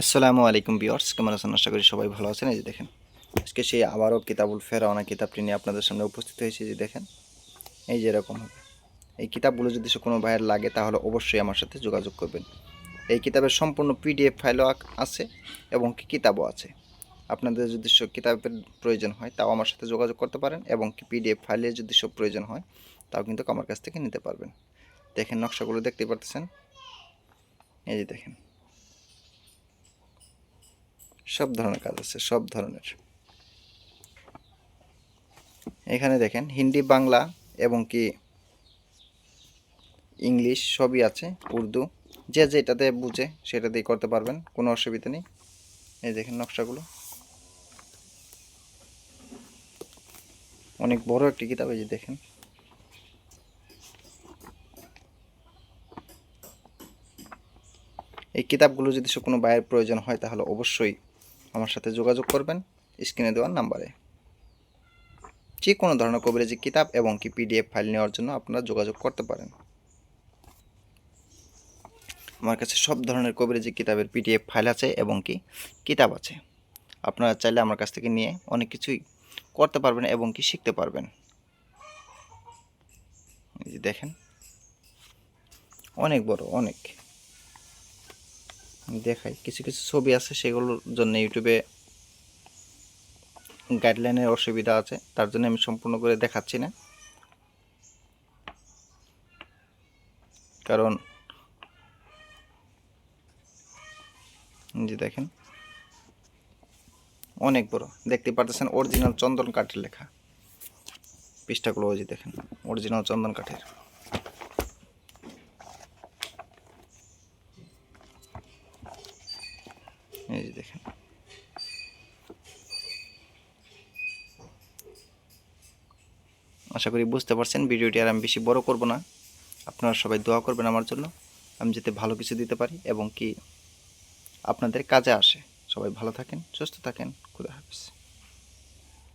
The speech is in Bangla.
আসসালামু আলাইকুম বিয়ার্স কেমন আছেন? আশা করি সবাই ভালো আছেন। এই যে দেখেন, আজকে সেই আবারও কিতাবুল ফেরাওনা কিতাবটি নিয়ে আপনাদের সামনে উপস্থিত হয়েছে। যে দেখেন, এই যে এরকম হবে। এই কিতাবগুলো যদি কোনো ভাইয়ের লাগে, তাহলে অবশ্যই আমার সাথে যোগাযোগ করবেন। এই কিতাবের সম্পূর্ণ পিডিএফ ফাইলও আছে এবং কি কিতাবও আছে। আপনাদের যদি সব কিতাবের প্রয়োজন হয়, তাও আমার সাথে যোগাযোগ করতে পারেন এবং কি পিডিএফ ফাইলের যদি সব প্রয়োজন হয়, তাও কিন্তু আমার কাছ থেকে নিতে পারবেন। দেখেন, নকশাগুলো দেখতে পারতেছেন। এই যে দেখেন সব ধরনের কাজ আছে, সব ধরনের। এখানে দেখেন, হিন্দি, বাংলা এবং কি ইংলিশ সবই আছে, উর্দু। যে যেটাতে বুঝে সেটা দিয়ে করতে পারবেন, কোনো অসুবিধা নেই। এই দেখেন নকশাগুলো। অনেক বড় একটি কিতাব এই দেখেন। এই কিতাবগুলো যদি কোনো বাইয়ের প্রয়োজন হয় তাহলে অবশ্যই আমার সাথে যোগাযোগ করবেন স্ক্রিনে দেওয়ার নাম্বারে। যে কোনো ধরনের কভারেজি কিতাব এবং কি পিডিএফ ফাইল নেওয়ার জন্য আপনারা যোগাযোগ করতে পারেন। আমার কাছে সব ধরনের কভারেজি কিতাবের পিডিএফ ফাইল আছে এবং কি কিতাব আছে। আপনারা চাইলে আমার কাছ থেকে নিয়ে অনেক কিছুই করতে পারবেন এবং কি শিখতে পারবেন। দেখেন, অনেক বড়, অনেক। দেখাই। কিছু কিছু ছবি আছে সেগুলোর জন্য ইউটিউবে গাইডলাইনের অসুবিধা আছে, তার জন্য আমি সম্পূর্ণ করে দেখাচ্ছি না। কারণ যে দেখেন, অনেক বড়। দেখতে পারতেছেন অরিজিনাল চন্দন কাঠের লেখা। পৃষ্ঠাগুলো ওই যে দেখেন অরিজিনাল চন্দন কাঠের। এই যে দেখেন। আশা করি বুঝতে পারছেন, ভিডিওটি আর আমি বেশি বড় করব না। আপনারা সবাই দোয়া করবেন আমার জন্য, আমি যাতে ভালো কিছু দিতে পারি এবং কি আপনাদের কাজে আসে। সবাই ভালো থাকেন, সুস্থ থাকেন, খুদা হাফিজ।